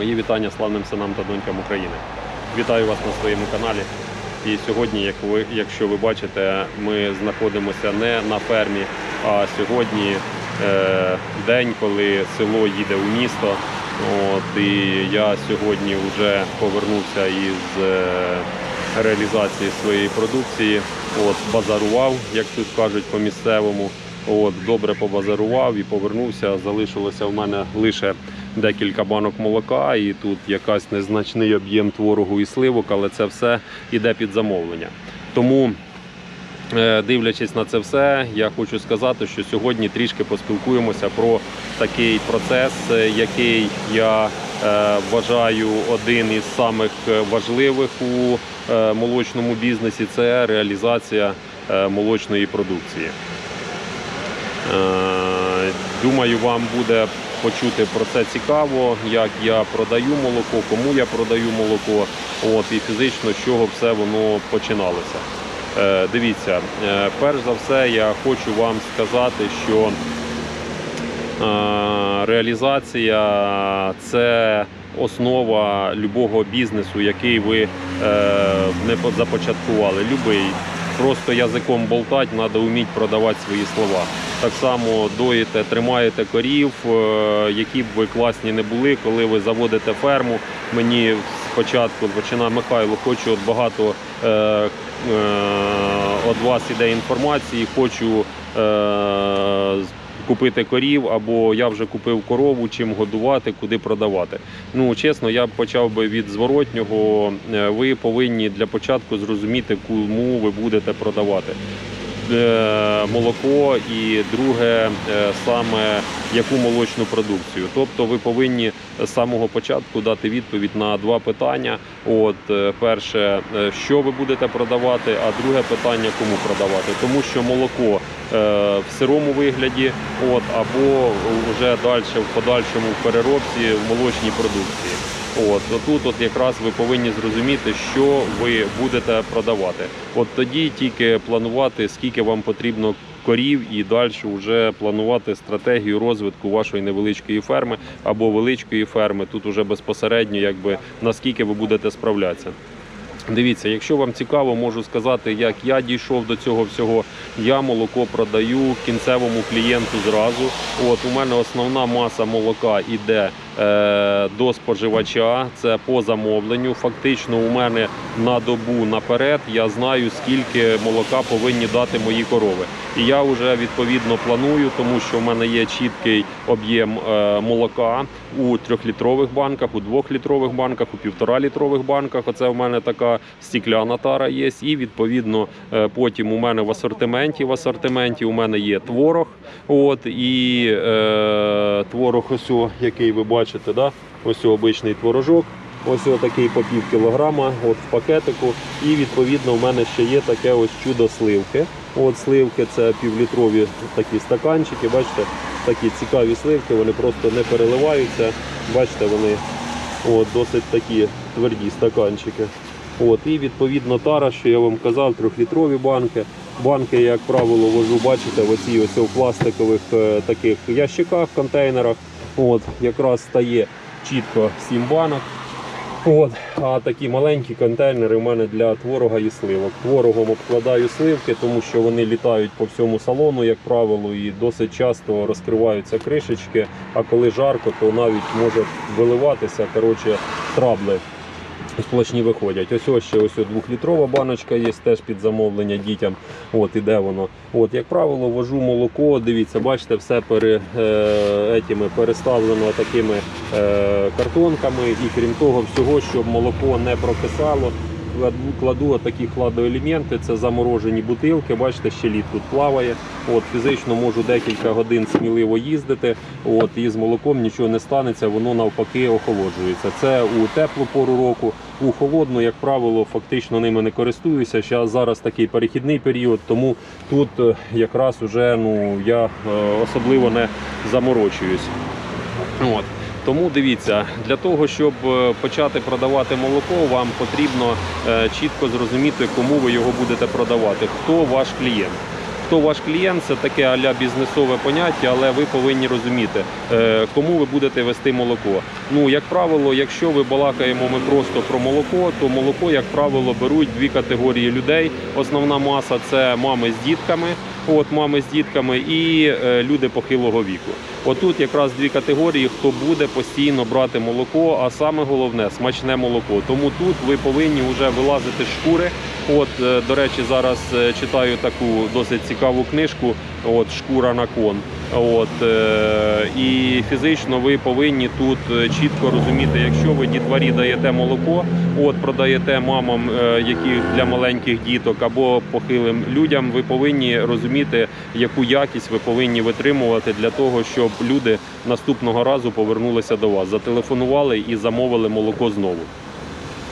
Мої вітання славним синам та донькам України. Вітаю вас на своєму каналі. І сьогодні, як ви, якщо ви бачите, ми знаходимося не на фермі, а сьогодні е, день, коли село їде у місто. От, і я сьогодні вже повернувся із е, реалізації своєї продукції. От, базарував, як тут кажуть по місцевому. От, добре побазарував і повернувся. Залишилося в мене лише декілька банок молока, і тут якась незначний об'єм творогу і сливок, але це все йде під замовлення. Тому, е, дивлячись на це все, я хочу сказати, що сьогодні трішки поспілкуємося про такий процес, е, який я е, вважаю один із самих важливих у молочному бізнесі це реалізація молочної продукції. Е, Думаю, вам буде почути про це цікаво, як я продаю молоко, кому я продаю молоко, от і фізично з чого все воно починалося. Е, Дивіться, е, перш за все, я хочу вам сказати, що реалізація це основа любого бізнесу, який ви не започаткували. Любий. Просто язиком болтати, треба вміти продавати свої слова. Так само доїте, тримаєте корів, е, які б ви класні не були, коли ви заводите ферму. Мені спочатку починає Михайло, хочу багато е, е, від вас іде інформації, хочу е, купити корів, або я вже купив корову, чим годувати, куди продавати. Ну чесно, я б почав би від зворотнього. Е, Ви повинні для початку зрозуміти, кому ви будете продавати. Е, Молоко і друге е, саме яку молочну продукцію. Тобто ви повинні з самого початку дати відповідь на два питання. От е, перше, що ви будете продавати, а друге питання, кому продавати. Тому що молоко в сирому вигляді, от або вже далі в подальшому в переробці в молочній продукції. От отут, от якраз ви повинні зрозуміти, що ви будете продавати. От тоді тільки планувати, скільки вам потрібно корів, і далі вже планувати стратегію розвитку вашої невеличкої ферми або величкої ферми. Тут уже безпосередньо, якби наскільки ви будете справлятися. Дивіться, якщо вам цікаво, можу сказати, як я дійшов до цього всього. Я молоко продаю кінцевому клієнту зразу. От у мене основна маса молока йде е, до споживача. Це по замовленню. Фактично, у мене на добу наперед я знаю, скільки молока повинні дати мої корови. І я вже відповідно планую, тому що в мене є чіткий об'єм е, молока у трьохлітрових банках, у двохлітрових банках, у півторалітрових банках. Оце в мене така стікляна тара є. І відповідно е, потім у мене в асортименті. В асортименті у мене є творог. От і е, творог, ось який ви бачите, да? ось обичний творожок. Ось такий по пів кілограма, от в пакетику. І відповідно в мене ще є таке ось чудо сливки. От сливки це півлітрові такі стаканчики. Бачите, такі цікаві сливки, вони просто не переливаються. Бачите, вони от, досить такі тверді стаканчики. От, і відповідно тара, що я вам казав, трьохлітрові банки. Банки, як правило, вожу, бачите, в оцій ось у пластикових е, таких ящиках, контейнерах. От, якраз стає чітко 7 банок. От, а такі маленькі контейнери в мене для творога і сливок. Творогом обкладаю сливки, тому що вони літають по всьому салону, як правило, і досить часто розкриваються кришечки. А коли жарко, то навіть може виливатися коротше, трабли сплошні виходять. Ось ось ще ось двохлітрова баночка є теж під замовлення дітям. От іде воно. От, як правило, вожу молоко. Дивіться, бачите, все пере, е, етіми переставлено такими е, картонками. І крім того, всього, щоб молоко не прокисало. Кладу- такі хладоелементи, це заморожені бутилки. Бачите, ще лід тут плаває. От фізично можу декілька годин сміливо їздити. От і з молоком нічого не станеться, воно навпаки охолоджується. Це у теплу пору року. У холодну, як правило, фактично ними не користуюся. Зараз зараз такий перехідний період, тому тут е, якраз уже ну я е, особливо не заморочуюсь. От. Тому дивіться, для того, щоб е, почати продавати молоко, вам потрібно е, чітко зрозуміти, кому ви його будете продавати, хто ваш клієнт. Хто ваш клієнт, це таке аля бізнесове поняття, але ви повинні розуміти, е, кому ви будете вести молоко. Ну, як правило, якщо ви балакаємо ми просто про молоко, то молоко, як правило, беруть дві категорії людей. Основна маса це мами з дітками, от мами з дітками і е, люди похилого віку. Отут якраз дві категорії, хто буде постійно брати молоко, а саме головне смачне молоко. Тому тут ви повинні вже вилазити з шкури. От, е, до речі, зараз е, читаю таку досить цікаву книжку. От шкура на кон. От е, і фізично ви повинні тут е, чітко розуміти, якщо ви дітварі даєте молоко, от продаєте мамам, е, які для маленьких діток або похилим людям, ви повинні розуміти, яку якість ви повинні витримувати для того, щоб люди наступного разу повернулися до вас, зателефонували і замовили молоко знову.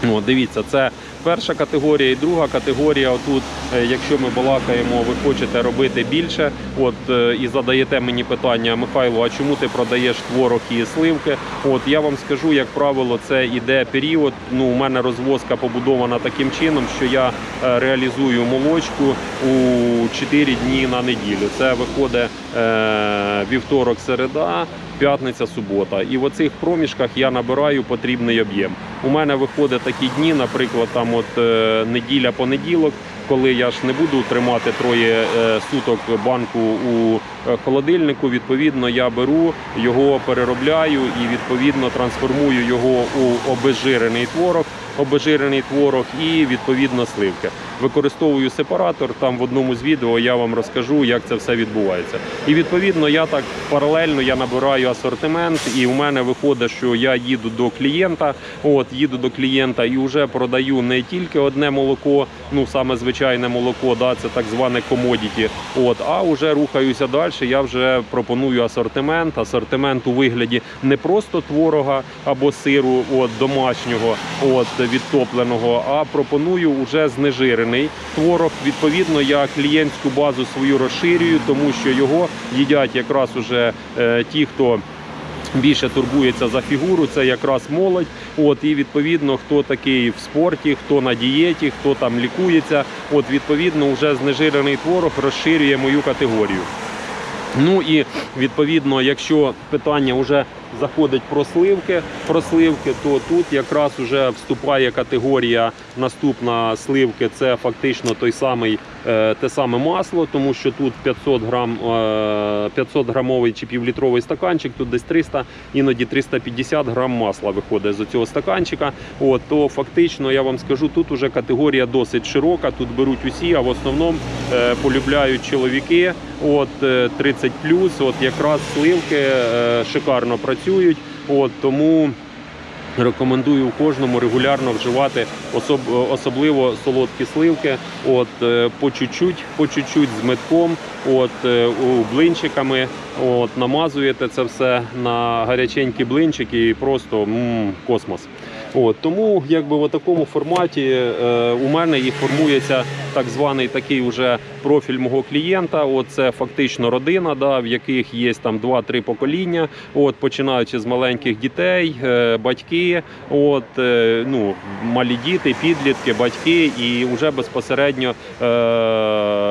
Ну, дивіться, це перша категорія і друга категорія. Отут, е, якщо ми балакаємо, ви хочете робити більше, от е, і задаєте мені питання, Михайло, а чому ти продаєш творог і сливки? От я вам скажу, як правило, це іде період. Ну, у мене розвозка побудована таким чином, що я е, реалізую молочку у 4 дні на неділю. Це виходить е, вівторок, середа. П'ятниця, субота, і в оцих проміжках я набираю потрібний об'єм. У мене виходить такі дні, наприклад, там от е, неділя понеділок, коли я ж не буду тримати троє е, суток банку у е, холодильнику. Відповідно, я беру його, переробляю і відповідно трансформую його у обезжирений творог, обезжирений творог і відповідно сливки. Використовую сепаратор. Там в одному з відео я вам розкажу, як це все відбувається. І відповідно я так паралельно я набираю асортимент, і в мене виходить, що я їду до клієнта. От їду до клієнта і вже продаю не тільки одне молоко, ну саме звичайне молоко, да, це так зване комодіті. От, а вже рухаюся далі. Я вже пропоную асортимент. Асортимент у вигляді не просто творога або сиру, от домашнього, от відтопленого, а пропоную уже знежирений творог. Відповідно, я клієнтську базу свою розширюю, тому що його їдять якраз уже е, ті, хто більше турбується за фігуру, це якраз молодь. От і відповідно, хто такий в спорті, хто на дієті, хто там лікується. От відповідно, вже знежирений творог розширює мою категорію. Ну і відповідно, якщо питання вже заходить про сливки, про сливки, то тут якраз вже вступає категорія наступна сливки. Це фактично той самий е, те саме масло, тому що тут 500 грам е, 500 грамовий чи півлітровий стаканчик, тут десь 300, іноді 350 грам масла виходить з цього стаканчика. От то фактично я вам скажу, тут уже категорія досить широка. Тут беруть усі, а в основному е, полюбляють чоловіки. От е, 30 от якраз сливки е, шикарно працюють. От тому рекомендую кожному регулярно вживати особ, особливо солодкі сливки. От е, по чуть-чуть, по чуть-чуть з метком, от е, блинчиками. От намазуєте це все на гаряченькі блинчики і просто м, космос. От тому, якби в такому форматі е, у мене і формується так званий такий уже профіль мого клієнта. От це фактично родина, да, в яких є там 2-3 покоління. От починаючи з маленьких дітей, е, батьки, от е, ну малі діти, підлітки, батьки, і вже безпосередньо е,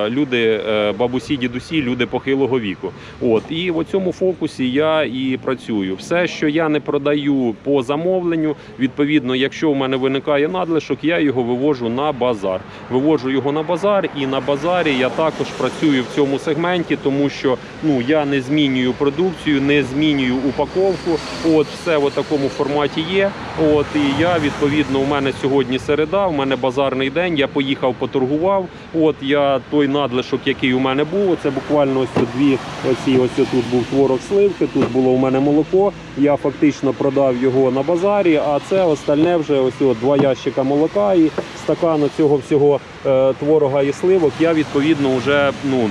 люди, е, бабусі, дідусі, люди похилого віку. От і в цьому фокусі я і працюю. Все, що я не продаю по замовленню, відповідно, якщо у мене виникає надлишок, я його вивожу на базар. Вивожу його на базар, і на базарі я також працюю в цьому сегменті, тому що ну я не змінюю продукцію, не змінюю упаковку. От все в такому форматі є. От і я відповідно у мене сьогодні середа, у мене базарний день. Я поїхав, поторгував. От я той надлишок, який у мене був, це буквально ось дві. Оці ось тут був творог сливки. Тут було у мене молоко. Я фактично продав його на базарі. А це остальне вже ось от два ящика молока і стакан цього всього е, творога і сливок. Я відповідно вже ну.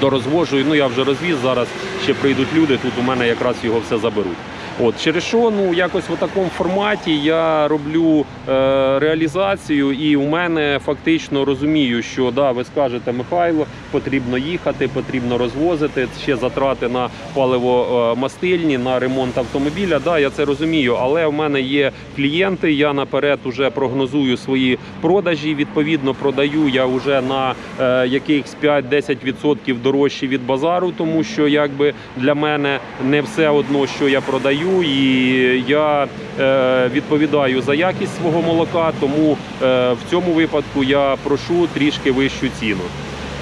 Дорозвожу, ну я вже розвіз. Зараз ще прийдуть люди. Тут у мене якраз його все заберуть. От через що ну якось в такому форматі я роблю е, реалізацію, і у мене фактично розумію, що да, ви скажете, Михайло, потрібно їхати, потрібно розвозити ще затрати на паливо-мастильні, на ремонт автомобіля. Да, я це розумію, але в мене є клієнти. Я наперед уже прогнозую свої продажі. Відповідно, продаю я вже на е, якихось 5-10% дорожче від базару, тому що якби для мене не все одно, що я продаю, і я е, відповідаю за якість свого молока. Тому е, в цьому випадку я прошу трішки вищу ціну.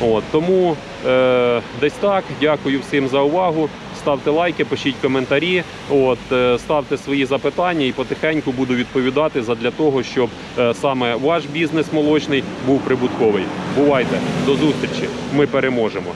От тому е, десь так. Дякую всім за увагу. Ставте лайки, пишіть коментарі, от е, ставте свої запитання і потихеньку буду відповідати задля того, щоб е, саме ваш бізнес молочний був прибутковий. Бувайте до зустрічі! Ми переможемо.